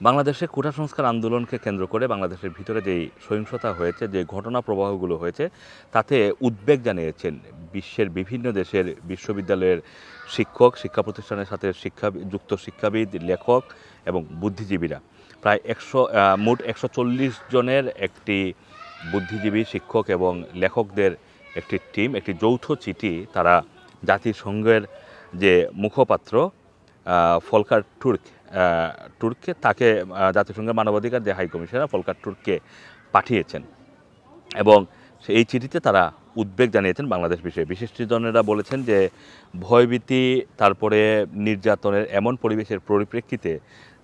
বাংলাদেশে কোটা সংস্কার আন্দোলনকে কেন্দ্র করে বাংলাদেশের ভিতরে যেই সহিংসতা হয়েছে, যে ঘটনা প্রবাহগুলো হয়েছে, তাতে উদ্বেগ জানিয়েছেন বিশ্বের বিভিন্ন দেশের বিশ্ববিদ্যালয়ের শিক্ষক শিক্ষা প্রতিষ্ঠানের সাথে শিক্ষা, যুক্ত শিক্ষাবিদ, লেখক এবং বুদ্ধিজীবীরা। প্রায় একশো মোট একশো চল্লিশ জনের একটি বুদ্ধিজীবী, শিক্ষক এবং লেখকদের একটি টিম, একটি যৌথ চিঠি তারা জাতিসংঘের যে মুখপাত্র ফলকার টুর্ক টুর্ককে তাকে জাতিসংঘের মানবাধিকার যে হাই কমিশনার ফলকার টুর্ককে পাঠিয়েছেন। এবং এই চিঠিতে তারা উদ্বেগ জানিয়েছেন বাংলাদেশ বিষয়ে। বিশিষ্টজনেরা বলেছেন যে ভয়ভীতি, তারপরে নির্যাতনের এমন পরিবেশের পরিপ্রেক্ষিতে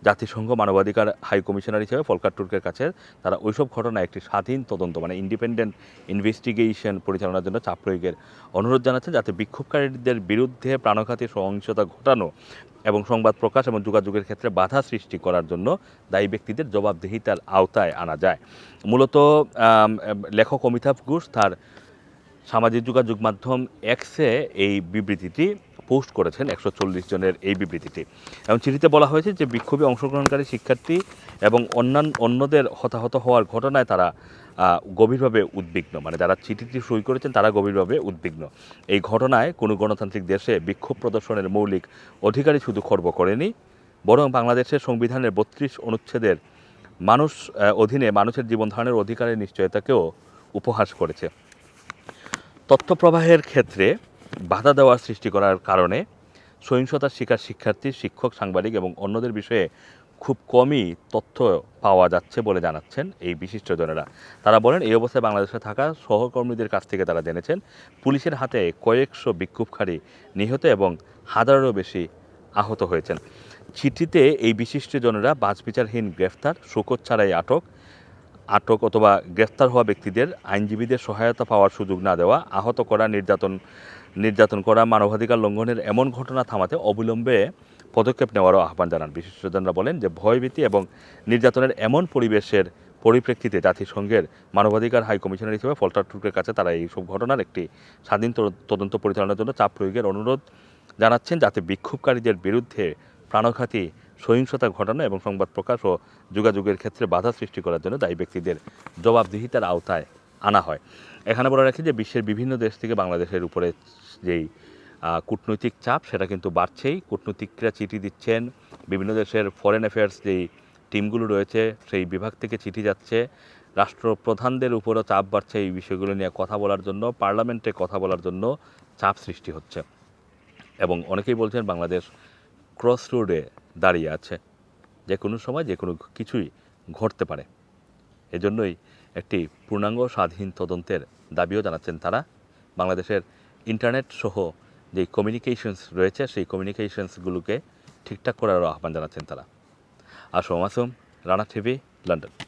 জাতিসংঘ মানবাধিকার হাই কমিশনার হিসেবে ফলকার টুর্কের কাছে তারা ওইসব ঘটনা একটি স্বাধীন তদন্ত মানে ইন্ডিপেন্ডেন্ট ইনভেস্টিগেশন পরিচালনার জন্য চাপ প্রয়োগের অনুরোধ জানাচ্ছে যাতে বিক্ষোভকারীদের বিরুদ্ধে প্রাণঘাতী সহিংসতা ঘটানো এবং সংবাদ প্রকাশ এবং যোগাযোগের ক্ষেত্রে বাধা সৃষ্টি করার জন্য দায়ী ব্যক্তিদের জবাবদিহিতার আওতায় আনা যায়। মূলত লেখক অমিতাভ ঘোষ তার সামাজিক যোগাযোগ মাধ্যম এক্সে এই বিবৃতিটি পোস্ট করেছেন একশো চল্লিশ জনের এই বিবৃতিটি এবং চিঠিতে বলা হয়েছে যে বিক্ষোভে অংশগ্রহণকারী শিক্ষার্থী এবং অন্যান্য অন্যদের হতাহত হওয়ার ঘটনায় তারা গভীরভাবে উদ্বিগ্ন। মানে যারা চিঠিটি সই করেছেন তারা গভীরভাবে উদ্বিগ্ন। এই ঘটনায় কোনো গণতান্ত্রিক দেশে বিক্ষোভ প্রদর্শনের মৌলিক অধিকারই শুধু খর্ব করেনি, বরং বাংলাদেশের সংবিধানের বত্রিশ অনুচ্ছেদের মানুষ অধীনে মানুষের জীবন ধারণের অধিকারের নিশ্চয়তাকেও উপহাস করেছে। তথ্য প্রবাহের ক্ষেত্রে বাধা দেওয়ার সৃষ্টি করার কারণে সহিংসতার শিকার শিক্ষার্থী, শিক্ষক, সাংবাদিক এবং অন্যদের বিষয়ে খুব কমই তথ্য পাওয়া যাচ্ছে বলে জানাচ্ছেন এই বিশিষ্টজনেরা তারা বলেন, এই অবস্থায় বাংলাদেশে থাকা সহকর্মীদের কাছ থেকে তারা জেনেছেন, পুলিশের হাতে কয়েকশো বিক্ষোভকারী নিহত এবং হাজারেরও বেশি আহত হয়েছেন। চিঠিতে এই বিশিষ্টজনেরা বাজবিচারহীন গ্রেফতার শোকত ছাড়াই আটক আটক অথবা গ্রেফতার হওয়া ব্যক্তিদের আইনজীবীদের সহায়তা পাওয়ার সুযোগ না দেওয়া, আহত করা, নির্যাতন নির্যাতন করা, মানবাধিকার লঙ্ঘনের এমন ঘটনা থামাতে অবিলম্বে পদক্ষেপ নেওয়ারও আহ্বান জানান বিশিষ্টজনরা বলেন যে ভয়ভীতি এবং নির্যাতনের এমন পরিবেশের পরিপ্রেক্ষিতে জাতিসংঘের মানবাধিকার হাই কমিশনার হিসেবে ফলটার টুর্কের কাছে তারা এইসব ঘটনার একটি স্বাধীন তদ- তদন্ত পরিচালনার জন্য চাপ প্রয়োগের অনুরোধ জানাচ্ছেন যাতে বিক্ষোভকারীদের বিরুদ্ধে প্রাণঘাতী সহিংসতা ঘটানো এবং সংবাদ প্রকাশ ও যোগাযোগের ক্ষেত্রে বাধা সৃষ্টি করার জন্য দায়ী ব্যক্তিদের জবাবদিহিতার আওতায় আনা হয়। এখানে বলে রাখি যে বিশ্বের বিভিন্ন দেশ থেকে বাংলাদেশের উপরে যেই কূটনৈতিক চাপ, সেটা কিন্তু বাড়ছেই। কূটনৈতিকরা চিঠি দিচ্ছেন। বিভিন্ন দেশের ফরেন অ্যাফেয়ার্স যেই টিমগুলো রয়েছে, সেই বিভাগ থেকে চিঠি যাচ্ছে। রাষ্ট্রপ্রধানদের উপরও চাপ বাড়ছে এই বিষয়গুলো নিয়ে কথা বলার জন্য, পার্লামেন্টে কথা বলার জন্য চাপ সৃষ্টি হচ্ছে। এবং অনেকেই বলছেন বাংলাদেশ ক্রস রোডে দাঁড়িয়ে আছে। যে কোনো সময় যে কোনো কিছুই ঘটতে পারে। এজন্যই একটি পূর্ণাঙ্গ স্বাধীন তদন্তের দাবিও জানাচ্ছেন তারা। বাংলাদেশের ইন্টারনেট সহ যে কমিউনিকেশনস রয়েছে, সেই কমিউনিকেশনসগুলোকে ঠিকঠাক করারও আহ্বান জানাচ্ছেন তারা। Assam Assam Rana TV, London.